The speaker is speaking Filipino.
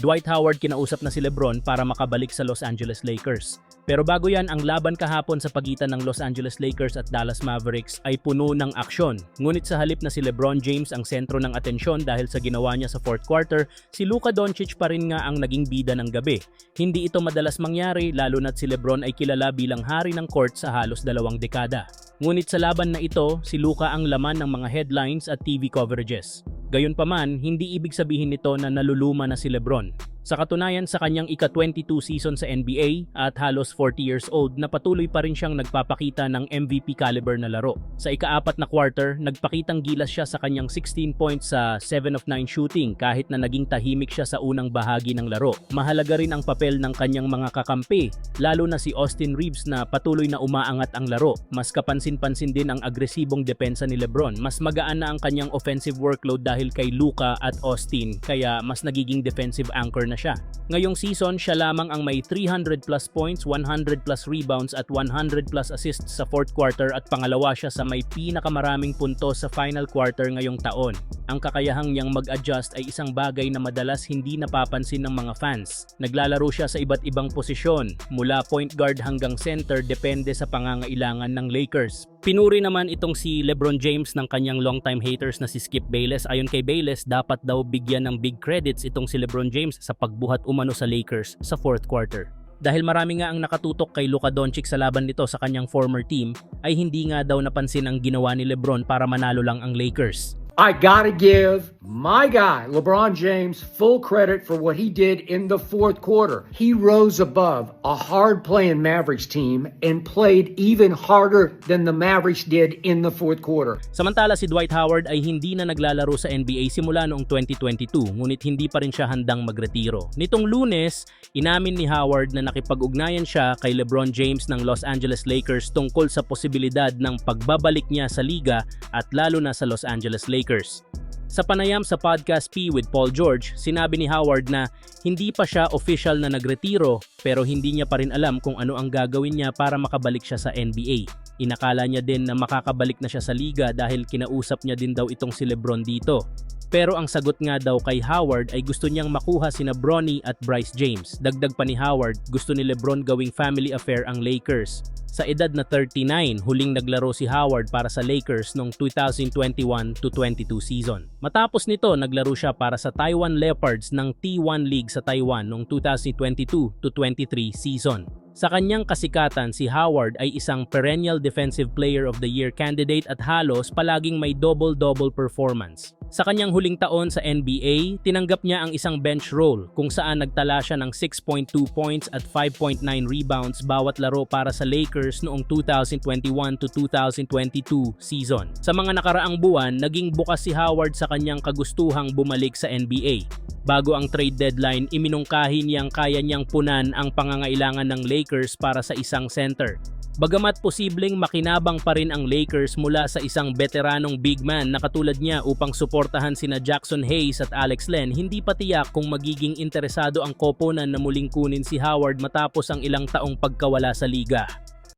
Dwight Howard kinausap na si Lebron para makabalik sa Los Angeles Lakers. Pero bago yan, ang laban kahapon sa pagitan ng Los Angeles Lakers at Dallas Mavericks ay puno ng aksyon. Ngunit sa halip na si LeBron James ang sentro ng atensyon dahil sa ginawa niya sa fourth quarter, si Luka Doncic pa rin nga ang naging bida ng gabi. Hindi ito madalas mangyari lalo na't si LeBron ay kilala bilang hari ng court sa halos dalawang dekada. Ngunit sa laban na ito, si Luka ang laman ng mga headlines at TV coverages. Gayunpaman, hindi ibig sabihin nito na naluluma na si LeBron. Sa katunayan sa kanyang ika-22 season sa NBA at halos 40 years old na patuloy pa rin siyang nagpapakita ng MVP caliber na laro. Sa ika-apat na quarter, nagpakitang gilas siya sa kanyang 16 points sa 7 of 9 shooting kahit na naging tahimik siya sa unang bahagi ng laro. Mahalaga rin ang papel ng kanyang mga kakampi, lalo na si Austin Reeves na patuloy na umaangat ang laro. Mas kapansin-pansin din ang agresibong depensa ni LeBron. Mas magaan na ang kanyang offensive workload dahil kay Luka at Austin kaya mas nagiging defensive anchor na siya. Ngayong season, siya lamang ang may 300 plus points, 100 plus rebounds at 100 plus assists sa fourth quarter at pangalawa siya sa may pinakamaraming puntos sa final quarter ngayong taon. Ang kakayahang niyang mag-adjust ay isang bagay na madalas hindi napapansin ng mga fans. Naglalaro siya sa iba't ibang posisyon, mula point guard hanggang center depende sa pangangailangan ng Lakers. Pinuri naman itong si LeBron James ng kanyang longtime haters na si Skip Bayless. Ayon kay Bayless, dapat daw bigyan ng big credits itong si LeBron James sa pagbuhat umano sa Lakers sa fourth quarter. Dahil marami nga ang nakatutok kay Luka Doncic sa laban nito sa kanyang former team, ay hindi nga daw napansin ang ginawa ni LeBron para manalo lang ang Lakers. I gotta give my guy, LeBron James, full credit for what he did in the fourth quarter. He rose above a hard playing Mavericks team and played even harder than the Mavericks did in the fourth quarter. Samantala si Dwight Howard ay hindi na naglalaro sa NBA simula noong 2022 ngunit hindi pa rin siya handang magretiro. Nitong lunes, inamin ni Howard na nakipag-ugnayan siya kay LeBron James ng Los Angeles Lakers tungkol sa posibilidad ng pagbabalik niya sa liga at lalo na sa Los Angeles Lakers. Sa panayam sa podcast P with Paul George, sinabi ni Howard na hindi pa siya official na nagretiro pero hindi niya pa rin alam kung ano ang gagawin niya para makabalik siya sa NBA. Inakala niya din na makakabalik na siya sa liga dahil kinausap niya din daw itong si Lebron dito. Pero ang sagot nga daw kay Howard ay gusto niyang makuha sina Bronny at Bryce James. Dagdag pa ni Howard, gusto ni Lebron gawing family affair ang Lakers. Sa edad na 39, huling naglaro si Howard para sa Lakers noong 2021 to 22 season. Matapos nito, naglaro siya para sa Taiwan Leopards ng T1 League sa Taiwan noong 2022 to 23 season. Sa kanyang kasikatan, si Howard ay isang perennial Defensive Player of the Year candidate at halos palaging may double-double performance. Sa kanyang huling taon sa NBA, tinanggap niya ang isang bench role kung saan nagtala siya ng 6.2 points at 5.9 rebounds bawat laro para sa Lakers noong 2021 to 2022 season. Sa mga nakaraang buwan, naging bukas si Howard sa kanyang kagustuhang bumalik sa NBA. Bago ang trade deadline, iminungkahi niyang kaya niyang punan ang pangangailangan ng Lakers para sa isang center. Bagamat posibleng makinabang pa rin ang Lakers mula sa isang veteranong big man na katulad niya upang suportahan sina Jackson Hayes at Alex Len, hindi pa tiyak kung magiging interesado ang koponan na muling kunin si Howard matapos ang ilang taong pagkawala sa liga.